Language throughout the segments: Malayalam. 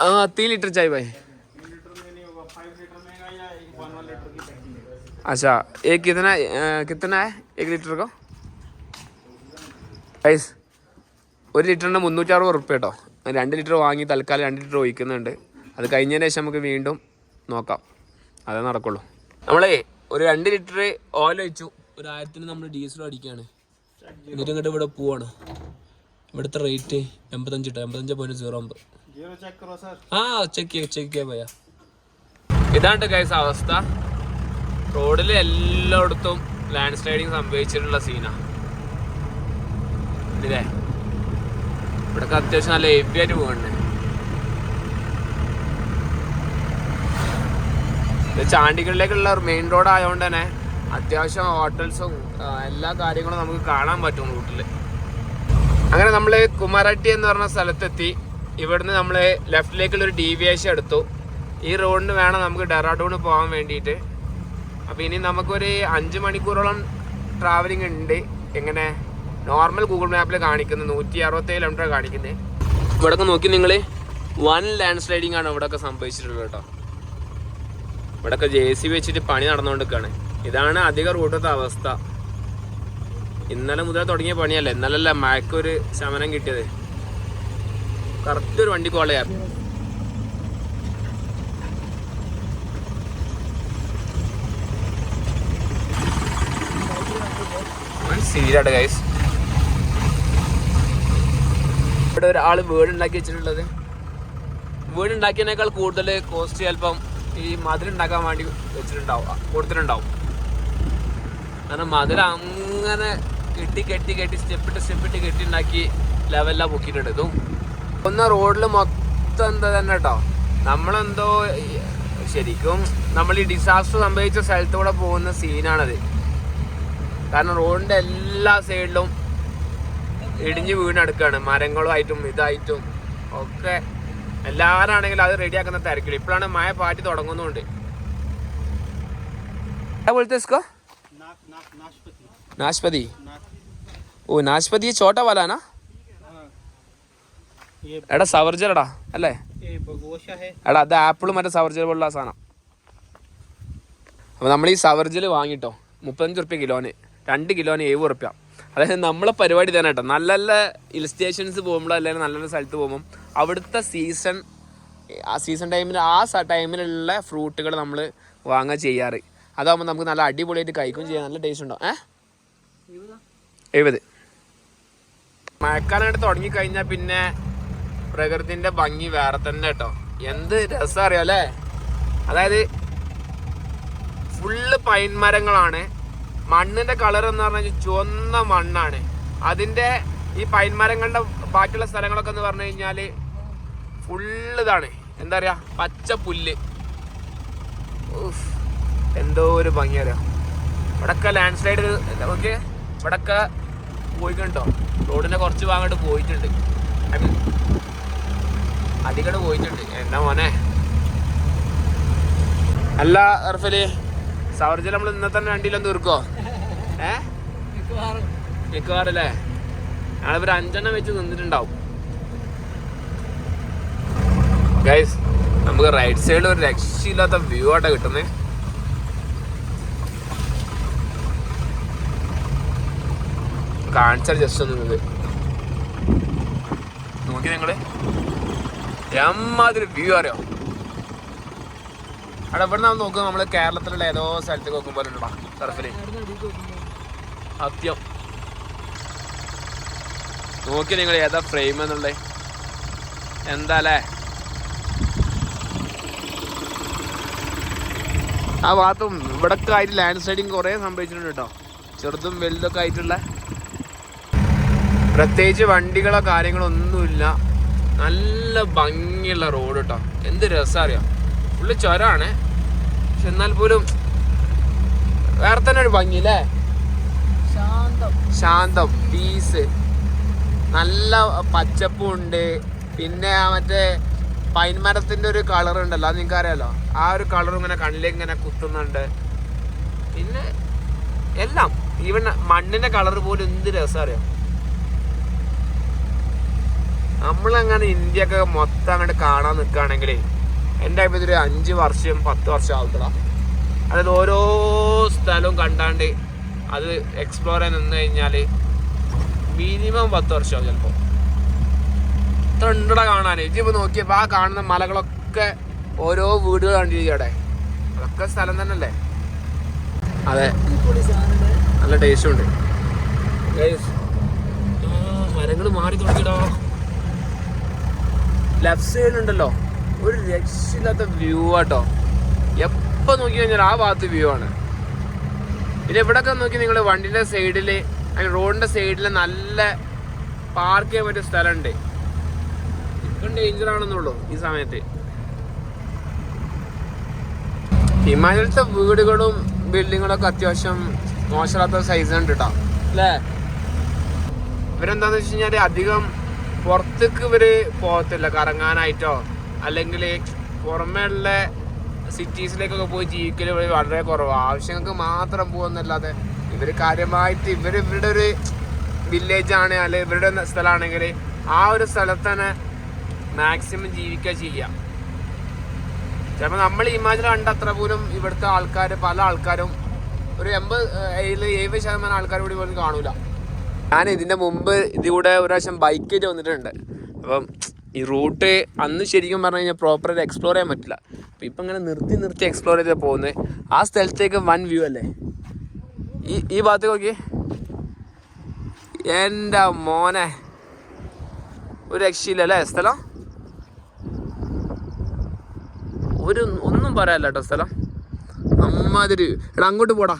हाँ तीन लीटर चाहिए भाई अच्छा एक कितना अ, कितना है एक लीटर को ഗൈസ് ഒരു ലിറ്ററിന് മുന്നൂറ്ററുപത് റുപ്യ കേട്ടോ രണ്ട് ലിറ്റർ വാങ്ങി തൽക്കാലം രണ്ട് ലിറ്റർ ഒഴിക്കുന്നുണ്ട് അത് കഴിഞ്ഞതിന് ശേഷം നമുക്ക് വീണ്ടും നോക്കാം അതേ നടക്കുള്ളൂ നമ്മളേ ഒരു രണ്ട് ലിറ്റർ ഓയിൽ ഒഴിച്ചു ഒരു ആയിരത്തിന് നമ്മൾ ഡീസൽ അടിക്കുകയാണ് എന്നിട്ട് ഇങ്ങോട്ട് ഇവിടെ പോവാണ് ഇവിടുത്തെ റേറ്റ് എൺപത്തഞ്ച് കേട്ടോ എൺപത്തഞ്ച് പോയിന്റ് സീറോ ഒമ്പത് जीरो चेक करो सर ആ ചെക്ക് ചെയ്യ ചെക്ക് ചെയ്യാ ഭയ്യ ഇതാണ് ഗൈസ് അവസ്ഥ. റോഡിൽ എല്ലായിടത്തും ലാൻഡ് സ്ലൈഡിങ് സംഭവിച്ചിട്ടുള്ള സീനാ ഇല്ലേ? ഇവിടൊക്കെ അത്യാവശ്യം നല്ല ഹെവി ആയിട്ട് പോകുന്നുണ്ട് ചാണ്ടികളിലേക്കുള്ള മെയിൻ റോഡ് ആയതുകൊണ്ട് തന്നെ അത്യാവശ്യം ഹോട്ടൽസും എല്ലാ കാര്യങ്ങളും നമുക്ക് കാണാൻ പറ്റും റൂട്ടിൽ അങ്ങനെ നമ്മൾ കുമാരട്ടി എന്ന് പറഞ്ഞ സ്ഥലത്തെത്തി. ഇവിടുന്ന് നമ്മൾ ലെഫ്റ്റിലേക്കുള്ള ഒരു ഡീവിയേഷൻ എടുത്തു. ഈ റോഡിന് വേണം നമുക്ക് ഡെറാഡൂണ് പോകാൻ വേണ്ടിയിട്ട്. അപ്പോൾ ഇനി നമുക്കൊരു അഞ്ച് മണിക്കൂറോളം ട്രാവലിംഗ് ഉണ്ട്. എങ്ങനെ നോർമൽ ഗൂഗിൾ മാപ്പിൽ കാണിക്കുന്നത് നൂറ്റി അറുപത്തേഴ് കിലോമീറ്റർ കാണിക്കുന്നത്. ഇവിടൊക്കെ നോക്കി നിങ്ങൾ വൺ ലാൻഡ് സ്ലൈഡിംഗ് ആണ് ഇവിടെയൊക്കെ സംഭവിച്ചിട്ടുള്ളത് കേട്ടോ. ഇവിടെയൊക്കെ ജെ സി വെച്ചിട്ട് പണി നടന്നുകൊണ്ടിരിക്കുകയാണ്. ഇതാണ് അധിക റൂട്ടത്തെ അവസ്ഥ. ഇന്നലെ മുതൽ തുടങ്ങിയ പണിയല്ലേ. ഇന്നലല്ല മഴക്കൊരു ശമനം കിട്ടിയത്. കറക്റ്റ് ഒരു വണ്ടി സീരാണ് ഗൈസ് ഇവിടെ ഒരാൾ വീട് ഉണ്ടാക്കി വെച്ചിട്ടുള്ളത്. വീട് ഉണ്ടാക്കിയതിനേക്കാൾ കൂടുതൽ കോസ്റ്റ് ചിലപ്പം ഈ മതിൽ ഉണ്ടാക്കാൻ വേണ്ടി വെച്ചിട്ടുണ്ടാവും കൊടുത്തിട്ടുണ്ടാവും. കാരണം മതിൽ അങ്ങനെ കെട്ടി കെട്ടി കെട്ടി സ്റ്റെപ്പിട്ട് സ്റ്റെപ്പിട്ട് കെട്ടി ഉണ്ടാക്കി ലെവലിലാണ് പൊക്കിയിട്ടുണ്ട്. ഇതും ഒന്ന് റോഡിൽ മൊത്തം എന്താ തന്നെ കേട്ടോ നമ്മളെന്തോ ഈ ശരിക്കും നമ്മൾ ഈ ഡിസാസ്റ്റർ സംഭവിച്ച സ്ഥലത്തൂടെ പോകുന്ന സീനാണത് കാരണം റോഡിന്റെ എല്ലാ സൈഡിലും ഇടിഞ്ഞു വീണെടുക്കാണ് മരങ്ങളുമായിട്ടും ഇതായിട്ടും ഒക്കെ എല്ലാവരാണെങ്കിലും അത് റെഡിയാക്കുന്ന തിരക്കില്ല ഇപ്പോഴാണ് മഴ പാറ്റി തുടങ്ങുന്നുണ്ട് क्या बोलते हैं इसको नाक नाक नाशपति नाशपति नाक ഓ നാശപതി छोटा वाला है ना हाँ ये എടാ സവർജലടാ അല്ലേ? എടാ അത് ആപ്പിളും മറ്റേ സവർജല പോലുള്ള സാധനം. അപ്പൊ നമ്മൾ ഈ സവർജൽ വാങ്ങിട്ടോ. മുപ്പത്തഞ്ച് റുപ്യ കിലോന്. രണ്ട് കിലോന് ഏഴ് റുപ്യ അതായത് നമ്മളെ പരിപാടി തന്നെ കേട്ടോ. നല്ല നല്ല ഹിൽ സ്റ്റേഷൻസ് പോകുമ്പോൾ അല്ലെങ്കിൽ നല്ല നല്ല സ്ഥലത്ത് പോകുമ്പോൾ അവിടുത്തെ സീസൺ ആ സീസൺ ടൈമിൽ ആ ടൈമിലുള്ള ഫ്രൂട്ടുകൾ നമ്മൾ വാങ്ങുക ചെയ്യാറ്. അതാകുമ്പോൾ നമുക്ക് നല്ല അടിപൊളിയായിട്ട് കഴിക്കും ചെയ്യാം. നല്ല ടേസ്റ്റ് ഉണ്ടോ ഏ? എഴുപത്? മഴക്കാലം മഴക്കാലമായിട്ട് തുടങ്ങിക്കഴിഞ്ഞാൽ പിന്നെ പ്രകൃതിന്റെ ഭംഗി വേറെ തന്നെ കേട്ടോ. എന്ത് രസം അറിയോ അല്ലേ? അതായത് ഫുള്ള് പൈൻ മരങ്ങളാണ്. മണ്ണിന്റെ കളർ എന്ന് പറഞ്ഞാൽ ചുവന്ന മണ്ണാണ്. അതിന്റെ ഈ പൈൻ മരങ്ങളുടെ ബാക്കിയുള്ള സ്ഥലങ്ങളൊക്കെ എന്ന് പറഞ്ഞു കഴിഞ്ഞാൽ ഫുള്ള് ഇതാണ്. എന്താ പറയാ? പച്ച പുല്ല്. എന്തോ ഒരു ഭംഗി അറിയാം? ഇവിടൊക്കെ ലാൻഡ് സ്ലൈഡ് നോക്കിയേ? ഇവിടൊക്കെ പോയിക്കണ്ടോ റോഡിന്റെ കുറച്ച് ഭാഗമായിട്ട് പോയിട്ടുണ്ട്. ഐ മീൻ അധികം പോയിട്ടുണ്ട്. എന്നാ മോനെ? അല്ല അർഫലി സവർജൽ നമ്മൾ ഇന്നത്തെ തന്നെ രണ്ടിലും തീർക്കോ ഏ? മിക്കവാറല്ലേ? അല്ലേ ഒരു അഞ്ചെണ്ണം വെച്ച് നിന്നിട്ടുണ്ടാവും. ഗൈസ് നമുക്ക് റൈറ്റ് സൈഡിൽ ഒരു രക്ഷയില്ലാത്ത വ്യൂ ആട്ടോ കിട്ടുന്നേ. കാണിച്ചാൽ ജസ്റ്റ് ഒന്ന് നോക്കി നിങ്ങൾ. എമ്മാതിരി വ്യൂ അറിയോ? അവിടെ ഇവിടെ നമ്മൾ നോക്കുക നമ്മൾ കേരളത്തിലുള്ള ഏതോ സ്ഥലത്തേക്ക് നോക്കുമ്പോൾ ഉണ്ടോ സർഫിൽ സത്യം. നോക്കി നിങ്ങൾ ഏതാ ഫ്രെയിം എന്നുള്ളത് എന്താ അല്ലേ ആ ഭാഗത്തും ഇവിടൊക്കെ ആയിട്ട് ലാൻഡ് സ്ലൈഡിങ് കുറേ സംഭവിച്ചിട്ടുണ്ട് കേട്ടോ ചെറുതും വലുതൊക്കെ ആയിട്ടുള്ള. പ്രത്യേകിച്ച് വണ്ടികളോ കാര്യങ്ങളോ ഒന്നുമില്ല. നല്ല ഭംഗിയുള്ള റോഡ് കേട്ടോ എന്ത് രസം അറിയാം? ഫുള്ള് ചുരമാണ് പക്ഷെ എന്നാൽ പോലും വേറെ തന്നെ ഒരു ഭംഗി അല്ലേ ശാന്തം. പീസ് നല്ല പച്ചപ്പും ഉണ്ട്. പിന്നെ മറ്റേ പൈൻ മരത്തിന്റെ ഒരു കളർ ഉണ്ടല്ലോ അത് നിങ്ങൾക്ക് അറിയാലോ? ആ ഒരു കളർ ഇങ്ങനെ കണ്ണിലേക്ക് ഇങ്ങനെ കുത്തുന്നുണ്ട്. പിന്നെ എല്ലാം ഈവൻ മണ്ണിന്റെ കളർ പോലും എന്ത് രസം അറിയാം? നമ്മളങ്ങനെ ഇന്ത്യ ഒക്കെ മൊത്തം അങ്ങോട്ട് കാണാൻ നിൽക്കുകയാണെങ്കിൽ എന്റെ അഭിപ്രായത്തിൽ ഒരു അഞ്ച് വർഷം പത്ത് വർഷം ആവത്തടാ. അതായത് ഓരോ സ്ഥലവും കണ്ടാണ്ട് അത് എക്സ്പ്ലോർ ചെയ്യാൻ നിന്ന് കഴിഞ്ഞാൽ മിനിമം പത്ത് വർഷമാവും ചിലപ്പോൾ ഇത്ര ഉണ്ടട കാണാൻ ഇജിപ്പോൾ നോക്കിയപ്പോൾ ആ കാണുന്ന മലകളൊക്കെ ഓരോ വീടുകൾ കണ്ടിരിക്കും അവിടെ. അതൊക്കെ സ്ഥലം തന്നെയല്ലേ? അതെ. നല്ല ടേസ്റ്റും ഉണ്ട്. മരങ്ങൾ മാറി തുടങ്ങിയടോ. ലെഫ്റ്റ് സൈഡിലുണ്ടല്ലോ ഒരു രക്ഷയില്ലാത്ത വ്യൂ ആട്ടോ. എപ്പോൾ നോക്കി കഴിഞ്ഞാൽ ആ ഭാഗത്ത് വ്യൂ ആണ്. പിന്നെ ഇവിടെയൊക്കെ നോക്കി നിങ്ങൾ വണ്ടിന്റെ സൈഡിൽ അല്ലെങ്കിൽ റോഡിന്റെ സൈഡിൽ നല്ല പാർക്ക് ചെയ്യാൻ പറ്റിയ സ്ഥലമുണ്ട്. ഇപ്പം ഡേഞ്ചർ ആണെന്നുള്ളൂ ഈ സമയത്ത്. ഹിമാലയത്തെ വീടുകളും ബിൽഡിങ്ങുകളൊക്കെ അത്യാവശ്യം മോശമില്ലാത്ത സൈസ് ഉണ്ട് കേട്ടോ അല്ലേ? ഇവരെന്താന്ന് വെച്ച് കഴിഞ്ഞാൽ അധികം പുറത്തേക്ക് ഇവർ പോകത്തില്ല കറങ്ങാനായിട്ടോ അല്ലെങ്കിൽ പുറമേയുള്ള സിറ്റീസിലേക്കൊക്കെ പോയി ജീവിക്കൽ ഇവർ വളരെ കുറവ്. ആവശ്യങ്ങൾക്ക് മാത്രം പോകുന്നല്ലാതെ ഇവർ കാര്യമായിട്ട് ഇവർ ഇവരുടെ ഒരു വില്ലേജാണ് അല്ലെങ്കിൽ ഇവരുടെ സ്ഥലമാണെങ്കിൽ ആ ഒരു സ്ഥലത്ത് തന്നെ മാക്സിമം ജീവിക്കുക ചെയ്യാം. ചിലപ്പോൾ നമ്മൾ ഇമാജിൽ കണ്ട അത്ര പോലും ഇവിടുത്തെ ആൾക്കാർ പല ആൾക്കാരും ഒരു എൺപത് ഏഴ് ഏഴ് ശതമാനം ആൾക്കാർ ഇവിടെ പോലും കാണൂല. ഞാൻ ഇതിന്റെ മുമ്പ് ഇതിലൂടെ ഒരു പ്രാവശ്യം ബൈക്കിൽ വന്നിട്ടുണ്ട്. അപ്പം ഈ റൂട്ട് അന്ന് ശരിക്കും പറഞ്ഞു കഴിഞ്ഞാൽ പ്രോപ്പറായിട്ട് എക്സ്പ്ലോർ ചെയ്യാൻ പറ്റില്ല. അപ്പം ഇപ്പം ഇങ്ങനെ നിർത്തി നിർത്തി എക്സ്പ്ലോർ ചെയ്ത് പോകുന്നത് ആ സ്ഥലത്തേക്ക് വൺ വ്യൂ അല്ലേ? ഈ ഈ ഭാഗത്തേക്ക് നോക്കി എന്റെ മോനെ. ഒരു രക്ഷയില്ല അല്ലേ സ്ഥലം? ഒരു ഒന്നും പറയാല്ല കേട്ടോ സ്ഥലം. അമ്മാതിരി. എടാ അങ്ങോട്ട് പോടാ.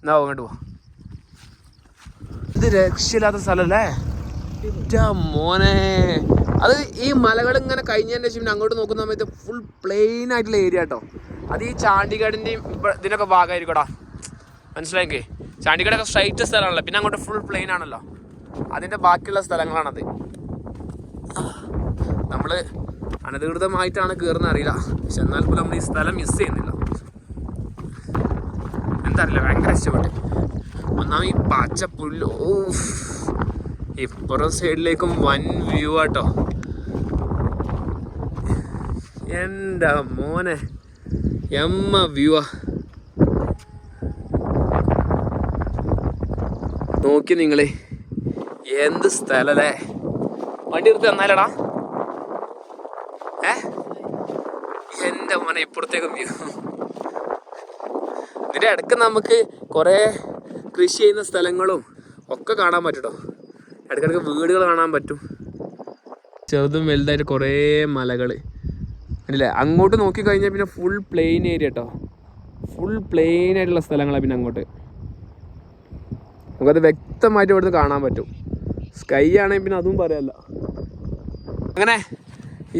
എന്നാ അങ്ങോട്ട് പോ. ഇത് രക്ഷയില്ലാത്ത സ്ഥലല്ലേ? മോനെ. അത് ഈ മലകൾ ഇങ്ങനെ കഴിഞ്ഞതിന് ശേഷം അങ്ങോട്ട് നോക്കുന്ന സമയത്ത് ഫുൾ പ്ലെയിൻ ആയിട്ടുള്ള ഏരിയ കേട്ടോ അത് ഈ ചാണ്ടിഗഡിന്റെയും ഇതിനൊക്കെ ഭാഗമായിരിക്കടാ മനസ്സിലായെങ്കിൽ ചാണ്ടിഗഡൊക്കെ സ്ട്രൈറ്റ് സ്ഥലമാണല്ലോ. പിന്നെ അങ്ങോട്ട് ഫുൾ പ്ലെയിൻ ആണല്ലോ. അതിന്റെ ബാക്കിയുള്ള സ്ഥലങ്ങളാണത്. നമ്മൾ അനധികൃതമായിട്ടാണ് കയറുന്ന അറിയില്ല. പക്ഷെ എന്നാൽ പോലും നമ്മൾ ഈ സ്ഥലം മിസ് ചെയ്യുന്നില്ല. എന്താ അറിയില്ല ഭയങ്കര ഇഷ്ടപ്പെട്ടു ഒന്നാമത് ഈ പച്ച പുല്ല് ഓ ഇപ്പുറം സൈഡിലേക്കും വൻ വ്യൂ ആട്ടോ. എന്റെ മോനെ? എമ്മ വ്യൂവാ നോക്കി നിങ്ങളെ എന്ത് സ്ഥലല്ലേ? വണ്ടി എടുത്ത് തന്നാലടാ. ഏ? എന്റെ മോനെ ഇപ്പുറത്തേക്കും വ്യൂ ഇതിന്റെ ഇടയ്ക്ക് നമുക്ക് കുറേ കൃഷി ചെയ്യുന്ന സ്ഥലങ്ങളും ഒക്കെ കാണാൻ പറ്റുട്ടോ. ഇടയ്ക്കിടയ്ക്ക് വീടുകൾ കാണാൻ പറ്റും. ചെറുതും വലുതായിട്ട് കുറേ മലകൾ അല്ലേ അങ്ങോട്ട് നോക്കിക്കഴിഞ്ഞാൽ പിന്നെ ഫുൾ പ്ലെയിൻ ഏരിയ കേട്ടോ ഫുൾ പ്ലെയിൻ ആയിട്ടുള്ള സ്ഥലങ്ങളാണ് പിന്നെ അങ്ങോട്ട്. നമുക്കത് വ്യക്തമായിട്ട് ഇവിടുന്ന് കാണാൻ പറ്റും. സ്കൈ ആണെങ്കിൽ പിന്നെ അതും പറയാല്ല. അങ്ങനെ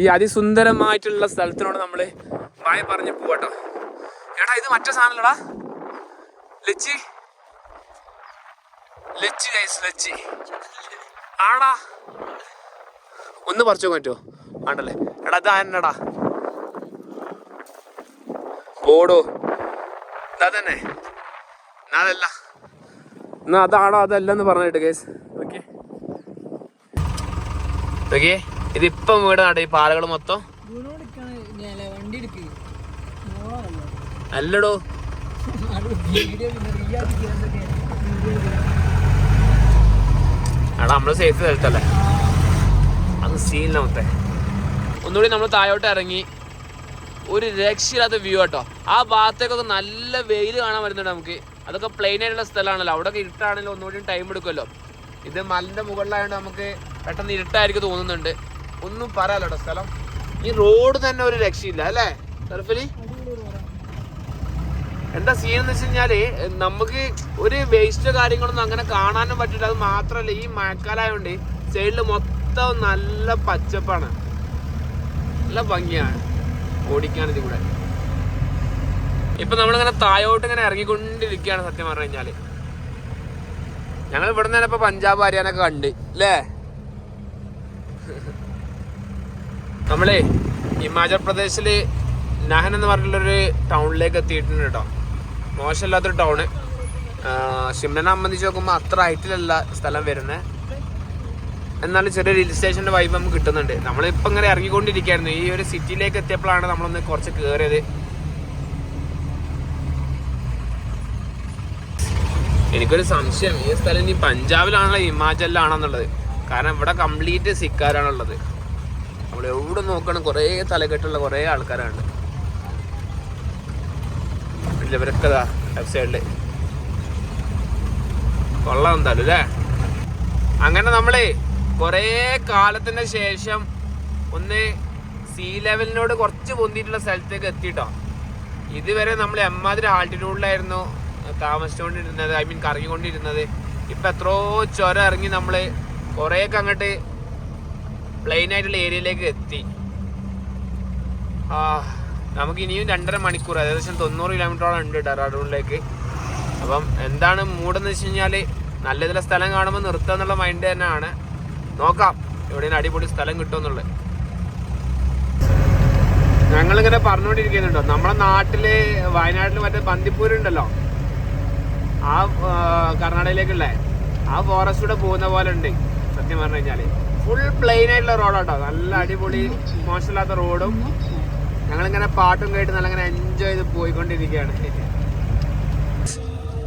ഈ അതിസുന്ദരമായിട്ടുള്ള സ്ഥലത്തിനോട് നമ്മൾ വായ പറഞ്ഞ് പോവാട്ടോ. എടാ ഇത് മറ്റേ സാധനമല്ലടാ ലച്ചി. ലച്ചി ഗൈസ് ലച്ചി ആടാ. ഒന്ന് പറിച്ചു പറ്റുമോ ആണ്ടല്ലേ എടാ ഇത് ആനടാ ഓടോ. ഇതാ തന്നെ. അതല്ല. എന്നാ അതാണോ അതല്ലെന്ന് പറഞ്ഞിട്ട് കേസ് ഓക്കെ ഓക്കെ ഇതിപ്പം വീടാണ് ഈ പാലകൾ മൊത്തം. അല്ലടോ. വീഡിയോ എടാ നമ്മൾ സേഫ് സ്ഥലത്തല്ലേ അത് സീനില്ല മൊത്തേ. ഒന്നുകൂടി നമ്മൾ താഴോട്ട് ഇറങ്ങി. ഒരു രക്ഷയില്ലാത്ത വ്യൂ കേട്ടോ ആ ഭാഗത്തേക്കൊക്കെ നല്ല വെയിൽ കാണാൻ വരുന്നുണ്ട് നമുക്ക്. അതൊക്കെ പ്ലെയിൻ ആയിട്ടുള്ള സ്ഥലമാണല്ലോ. അവിടെയൊക്കെ ഇരുട്ടാണെങ്കിലും ഒന്നുകൂടി ടൈം എടുക്കുമല്ലോ. ഇത് മലിന്റെ മുകളിലായതുകൊണ്ട് നമുക്ക് പെട്ടെന്ന് ഇരുട്ടായിരിക്കും തോന്നുന്നുണ്ട്. ഒന്നും പറയാലോ സ്ഥലം. ഈ റോഡ് തന്നെ ഒരു രക്ഷയില്ല അല്ലേ? സർഫലി? എന്താ സീൻ എന്ന് വെച്ച് കഴിഞ്ഞാൽ നമുക്ക് ഒരു വേസ്റ്റ് കാര്യങ്ങളൊന്നും അങ്ങനെ കാണാനും പറ്റില്ല. അത് മാത്രല്ല ഈ മഴക്കാലായോണ്ട് സൈഡിൽ മൊത്തം നല്ല പച്ചപ്പാണ്. നല്ല ഭംഗിയാണ്. ഓടിക്കാൻ ഇത് കൂടെ. ഇപ്പൊ നമ്മളിങ്ങനെ തായോട്ട് ഇങ്ങനെ ഇറങ്ങിക്കൊണ്ടിരിക്കുകയാണ് സത്യം പറഞ്ഞു കഴിഞ്ഞാൽ. ഞങ്ങൾ ഇവിടെ നിന്ന് ഇപ്പൊ പഞ്ചാബ് ഹരിയാനൊക്കെ കണ്ട് അല്ലേ നമ്മളെ ഹിമാചൽ പ്രദേശിൽ നഹൻ എന്ന് പറഞ്ഞിട്ടുള്ളൊരു ടൗണിലേക്ക് എത്തിയിട്ടുണ്ട് കേട്ടോ. മോശമില്ലാത്തൊരു ടൗണ് ഷിംലനെ സംബന്ധിച്ച് നോക്കുമ്പോൾ അത്ര ഹൈറ്റിലല്ല സ്ഥലം വരുന്നത് എന്നാലും ചെറിയൊരു ഹിൽ സ്റ്റേഷന്റെ വൈബ് നമുക്ക് കിട്ടുന്നുണ്ട്. നമ്മളിപ്പോൾ ഇങ്ങനെ ഇറങ്ങിക്കൊണ്ടിരിക്കുകയായിരുന്നു ഈ ഒരു സിറ്റിയിലേക്ക് എത്തിയപ്പോഴാണ് നമ്മളൊന്ന് കുറച്ച് കയറിയത് എനിക്കൊരു സംശയം. ഈ സ്ഥലം ഇനി പഞ്ചാബിലാണോ ഹിമാചലിലാണെന്നുള്ളത്? കാരണം ഇവിടെ കംപ്ലീറ്റ് സിക്കാരാണുള്ളത്. നമ്മൾ എവിടെ നോക്കണം കുറേ തലകെട്ടുള്ള കുറേ ആൾക്കാരാണ്. ഇല്ല, ഇവരൊക്കെ സൈഡിൽ കൊള്ളാം എന്തായാലും അല്ലേ? അങ്ങനെ നമ്മളേ കുറേ കാലത്തിന് ശേഷം ഒന്ന് സീ ലെവലിനോട് കുറച്ച് പൊന്തിയിട്ടുള്ള സ്ഥലത്തേക്ക് എത്തിട്ടോ. ഇതുവരെ നമ്മൾ എമ്മാതിരി ആൾട്ടിറ്റ്യൂഡിലായിരുന്നു താമസിച്ചുകൊണ്ടിരുന്നത് ഐ മീൻ കറങ്ങിക്കൊണ്ടിരുന്നത്. ഇപ്പം എത്രയോ ചുരം ഇറങ്ങി നമ്മൾ കുറേയൊക്കെ അങ്ങോട്ട് പ്ലെയിൻ ആയിട്ടുള്ള ഏരിയയിലേക്ക് എത്തി. ആ നമുക്ക് ഇനിയും രണ്ടര മണിക്കൂർ ഏകദേശം തൊണ്ണൂറ് കിലോമീറ്ററോളം ഉണ്ട് ഡെറാഡൂണിലേക്ക് അപ്പം എന്താണ് മൂടെന്ന് വെച്ച് കഴിഞ്ഞാൽ നല്ല നല്ല സ്ഥലം കാണുമ്പോൾ നിർത്തുക എന്നുള്ള മൈൻഡ് തന്നെയാണ്. നോക്കാം എവിടെയെങ്കിലും അടിപൊളി സ്ഥലം കിട്ടുമെന്നുള്ളത്. ഞങ്ങളിങ്ങനെ പറഞ്ഞുകൊണ്ടിരിക്കുന്നുണ്ടോ. നമ്മുടെ നാട്ടിൽ വയനാട്ടിൽ മറ്റേ ബന്ദിപ്പൂരുണ്ടല്ലോ ആ കർണാടകയിലേക്കുള്ള. ആ ഫോറസ്റ്റിലൂടെ പോകുന്ന പോലെ ഉണ്ട് സത്യം പറഞ്ഞു കഴിഞ്ഞാൽ. ഫുൾ പ്ലെയിൻ ആയിട്ടുള്ള റോഡാട്ടോ നല്ല അടിപൊളി മോശമില്ലാത്ത റോഡും ഞങ്ങളിങ്ങനെ പാട്ടും കേട്ട് നല്ല എൻജോയ് ചെയ്ത് പോയിക്കൊണ്ടിരിക്കുകയാണ്.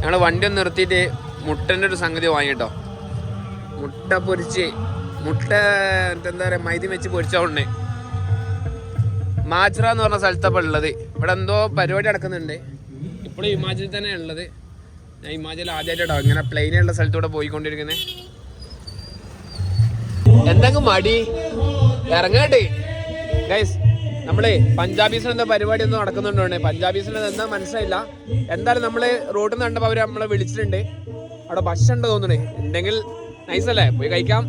ഞങ്ങൾ വണ്ടി ഒന്ന് നിർത്തിയിട്ട് മുട്ടന്റെ ഒരു സംഗതി വാങ്ങിട്ടോ. മുട്ട പൊരിച്ച് മുട്ട എന്താ പറയുക മൈദി വെച്ച് പൊരിച്ചോണ്ടേ മാജ്ര എന്ന് പറഞ്ഞ സ്ഥലത്തപ്പോൾ ഉള്ളത്. ഇവിടെ എന്തോ പരിപാടി നടക്കുന്നുണ്ട്. ഇപ്പോഴും ഹിമാചലിൽ തന്നെ ഉള്ളത്. ഞാൻ ഹിമാചൽ ആദ്യമായിട്ടോ ഇങ്ങനെ പ്ലെയിനുള്ള സ്ഥലത്തൂടെ പോയിക്കൊണ്ടിരിക്കുന്നത് എന്തെങ്കിലും മടി? ഇറങ്ങട്ടെ ഗൈസ് നമ്മളെ പഞ്ചാബീസിന് എന്താ പരിപാടി ഒന്നും നടക്കുന്നുണ്ടോ പഞ്ചാബീസിന് എന്താ മനസ്സിലായില്ല എന്തായാലും നമ്മള് റോഡിൽ നിന്ന് കണ്ടപ്പോൾ അവര് നമ്മളെ വിളിച്ചിട്ടുണ്ട് അവിടെ ബസ് ഉണ്ട് തോന്നണേ ഉണ്ടെങ്കിൽ നൈസ് അല്ലേ പോയി കഴിക്കാം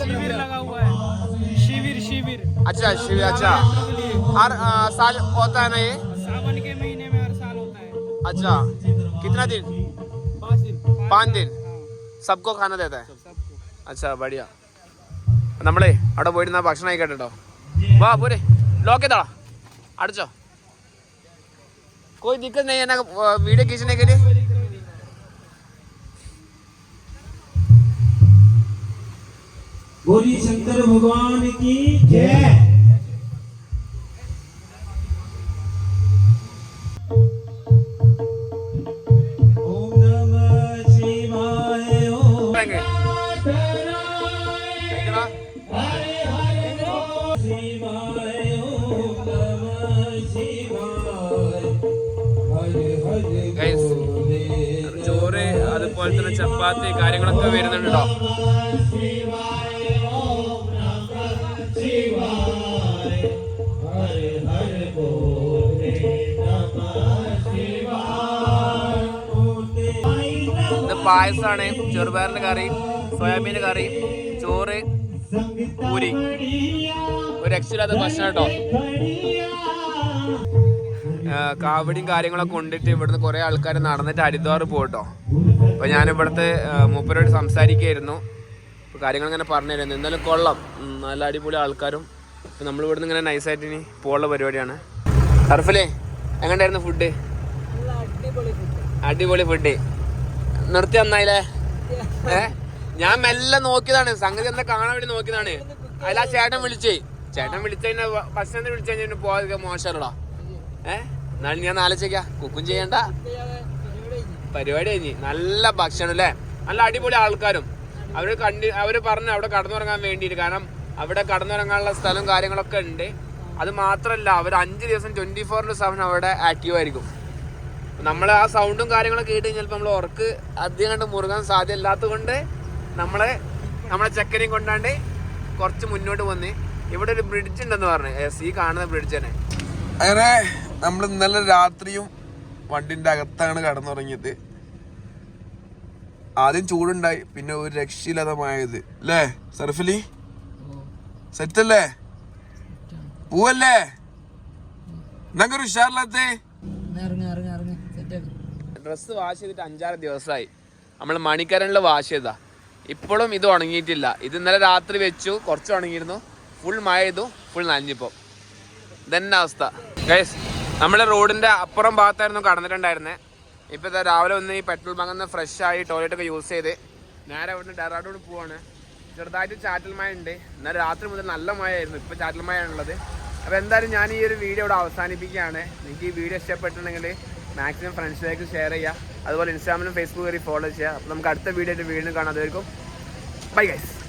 शिविर लगा हुआ है शिविर शिविर अच्छा शिव अच्छा हर आ, साल होता है ना ये सावन के महीने में हर साल होता है अच्छा कितना दिन पाँच दिन पाँच दिन हाँ, सबको खाना देता है सबको अच्छा बढ़िया നമ്മളെ അവിടെ പോയിരുന്ന ഭക്ഷണം ആയിക്കോട്ടെ കേട്ടോ വാ പോരെ ലോക്ക് ചെയ്താ അടച്ചോ कोई दिक्कत नहीं है ना वीडियो खींचने के लिए बोली शंकर भगवान की जय അതുപോലെ തന്നെ ചപ്പാത്തി കാര്യങ്ങളൊക്കെ വരുന്നുണ്ടോ? പായസാണ് പായസമാണ് കറി സോയാബീൻ കറി ചോറ് പൂരി. ഒരു രക്ഷയില്ലാത്ത ഭക്ഷണം കേട്ടോ. കാവടിയും കാര്യങ്ങളൊക്കെ കൊണ്ടിട്ട് ഇവിടുന്ന് കുറേ ആൾക്കാർ നടന്നിട്ട് ഹരിദ്വാർ പോകട്ടോ അപ്പൊ ഞാൻ ഇവിടുത്തെ ആ, മൂപ്പരോട് സംസാരിക്കുകയായിരുന്നു അപ്പോൾ കാര്യങ്ങൾ ഇങ്ങനെ പറഞ്ഞുതരുന്നു എന്നാലും കൊള്ളം. നല്ല അടിപൊളി ആൾക്കാരും. അപ്പോൾ നമ്മൾ ഇവിടുന്ന് ഇങ്ങനെ നൈസായിട്ട് ഇനി പോകാനുള്ള പരിപാടിയാണ്. സർഫിലേ എങ്ങനെയായിരുന്നു ഫുഡ് അടിപൊളി ഫുഡ് നിർത്തി നന്നായില്ലേ? ഏ? ഞാൻ മെല്ലെ നോക്കിയതാണ്. സംഗതി എന്താ കാണാൻ വേണ്ടി നോക്കിയതാണ്. അതിൽ ആ ചേട്ടൻ വിളിച്ചേ. ചേട്ടൻ വിളിച്ചു കഴിഞ്ഞാൽ ഭക്ഷണം വിളിച്ചു കഴിഞ്ഞാൽ പോകാതെ മോശമല്ലടാ ഏഹ് എന്നാലും ഞാൻ ആലോചിക്കാം. കുക്കും ചെയ്യണ്ട. പരിപാടി കഴിഞ്ഞ്. നല്ല ഭക്ഷണം അല്ലേ നല്ല അടിപൊളി ആൾക്കാരും. അവർ കണ്ടി അവർ പറഞ്ഞു അവിടെ കടന്നുറങ്ങാൻ വേണ്ടിയിട്ട്. കാരണം അവിടെ കടന്നുറങ്ങാനുള്ള സ്ഥലവും കാര്യങ്ങളൊക്കെ ഉണ്ട്. അത് മാത്രമല്ല അവർ അഞ്ച് ദിവസം ട്വന്റി ഫോർ ഇന്റു സെവൻ അവിടെ ആക്റ്റീവ് ആയിരിക്കും. നമ്മൾ ആ സൗണ്ടും കാര്യങ്ങളൊക്കെ കേട്ട് കഴിഞ്ഞാൽ നമ്മൾ ഉറക്ക് അധികം കണ്ട് മുറുകാൻ സാധ്യത ഇല്ലാത്തത് കൊണ്ട് നമ്മളെ നമ്മളെ ചെക്കനെയും കൊണ്ടാണ്ട് കുറച്ച് മുന്നോട്ട് വന്ന് ഇവിടെ ഒരു ബ്രിഡ്ജ് ഉണ്ടെന്ന് പറഞ്ഞു. ഈ കാണുന്ന ബ്രിഡ്ജ് തന്നെ. അങ്ങനെ നമ്മൾ ഇന്നലെ രാത്രിയും വണ്ടിന്റെ അകത്താണ് കടന്നുറങ്ങിയത്. ആദ്യം ചൂടുണ്ടായി പിന്നെ ഒരു രക്ഷയില്ലാതമായത് അല്ലേ സർഫലി? സെറ്റല്ലേ? പൂവല്ലേ? എന്നൊരു ഉഷാറില്ലാത്തേ? ഡ്രസ്സ് വാഷ് ചെയ്തിട്ട് അഞ്ചാറ് ദിവസമായി. നമ്മൾ മണിക്കരണിൽ വാഷ് ചെയ്താ. ഇപ്പോഴും ഇത് ഉണങ്ങിയിട്ടില്ല. ഇത് ഇന്നലെ രാത്രി വെച്ചു കുറച്ച് ഉണങ്ങിയിരുന്നു. ഫുൾ മഴ ചെയ്തു ഫുൾ നനഞ്ഞിപ്പോ. ഇതന്നെ അവസ്ഥ? ഗൈസ് നമ്മൾ റോഡിന്റെ അപ്പുറം ഭാഗത്തായിരുന്നു കടന്നിട്ടുണ്ടായിരുന്നത് ഇപ്പൊ ഇതാ രാവിലെ ഒന്ന് ഈ പെട്രോൾ നിന്ന് ഫ്രഷ് ആയി ടോയ്ലറ്റ് ഒക്കെ യൂസ് ചെയ്ത് നേരെ അവിടുന്ന് ഡെറാഡോട് പോവാണ്. ചെറുതായിട്ട് ചാറ്റൽ മഴ ഉണ്ട്. എന്നാൽ രാത്രി മുതൽ നല്ല മഴയായിരുന്നു. ഇപ്പൊ ചാറ്റൽ മഴയാണുള്ളത് അപ്പോൾ എന്തായാലും ഞാൻ ഈ ഒരു വീഡിയോ ഇവിടെ അവസാനിപ്പിക്കുകയാണ്. നിങ്ങൾക്ക് ഈ വീഡിയോ ഇഷ്ടപ്പെട്ടിട്ടുണ്ടെങ്കിൽ മാക്സിമം ഫ്രണ്ട്സിലേക്ക് ഷെയർ ചെയ്യുക. അതുപോലെ ഇൻസ്റ്റാഗ്രാമിലും ഫേസ്ബുക്ക് വഴി ഫോളോ ചെയ്യുക. അപ്പോൾ നമുക്ക് അടുത്ത വീഡിയോ വീണ്ടും കാണാതെ ബൈ ഗൈസ്